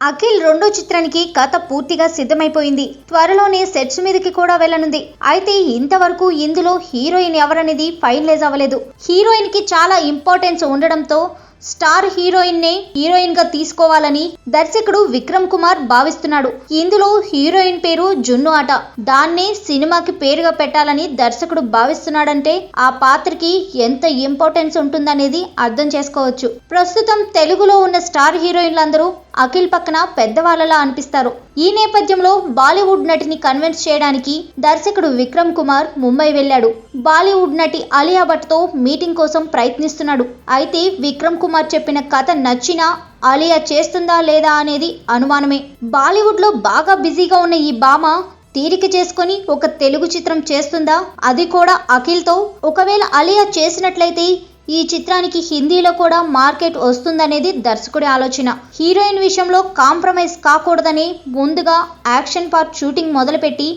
అఖిల్ రెండో చిత్రానికి కథ పూర్తిగా సిద్ధమైపోయింది. త్వరలోనే సెట్స్ మీదకి కూడా వెళ్ళనుంది. అయితే ఇంతవరకు ఇందులో హీరోయిన్ ఎవరనేది ఫైనలైజ్ అవ్వలేదు. హీరోయిన్కి చాలా ఇంపార్టెన్స్ ఉండడంతో స్టార్ హీరోయిన్ నే హీరోయిన్గా తీసుకోవాలని దర్శకుడు విక్రమ్ కుమార్ భావిస్తున్నాడు. ఇందులో హీరోయిన్ పేరు జున్ను ఆట. దాన్నే సినిమాకి పేరుగా పెట్టాలని దర్శకుడు భావిస్తున్నాడంటే ఆ పాత్రకి ఎంత ఇంపార్టెన్స్ ఉంటుందనేది అర్థం చేసుకోవచ్చు. ప్రస్తుతం తెలుగులో ఉన్న స్టార్ హీరోయిన్లందరూ అఖిల్ పక్కన పెద్దవాళ్ళలా అనిపిస్తారు. ఈ నేపథ్యంలో బాలీవుడ్ నటిని కన్విన్స్ చేయడానికి దర్శకుడు విక్రమ్ కుమార్ ముంబై వెళ్ళాడు. బాలీవుడ్ నటి అలియా భట్తో మీటింగ్ కోసం ప్రయత్నిస్తున్నాడు. అయితే విక్రమ్ కుమార్ చెప్పిన కథ నచ్చినా అలియా చేస్తుందా లేదా అనేది అనుమానమే. బాలీవుడ్లో బాగా బిజీగా ఉన్న ఈ భామ తీరిక చేసుకొని ఒక తెలుగు చిత్రం చేస్తుందా? అది కూడా అఖిల్తో. ఒకవేళ అలియా చేసినట్లయితే ఈ చిత్రానికి హిందీలో కూడా మార్కెట్ వస్తుందనేది దర్శకుడి ఆలోచన. హీరోయిన్ విషయంలో కాంప్రమైజ్ కాకూడదని ముందుగా యాక్షన్ పార్ట్ షూటింగ్ మొదలుపెట్టి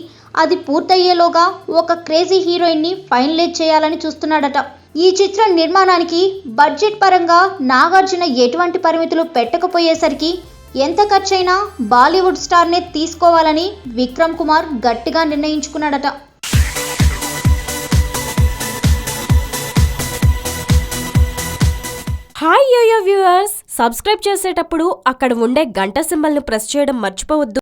అది పూర్తయ్యేలోగా ఒక క్రేజీ హీరోయిన్ని ఫైనలైజ్ చేయాలని చూస్తున్నాడట. ఈ చిత్రం నిర్మాణానికి బడ్జెట్ పరంగా నాగార్జున ఎటువంటి పరిమితులు పెట్టకపోయేసరికి ఎంత ఖర్చైనా బాలీవుడ్ స్టార్నే తీసుకోవాలని విక్రమ్ కుమార్ గట్టిగా నిర్ణయించుకున్నాడట. Hi yoyo viewers. సబ్స్క్రైబ్ చేసేటప్పుడు అక్కడ ఉండే గంట సింబల్ను ప్రెస్ చేయడం మర్చిపోవద్దు.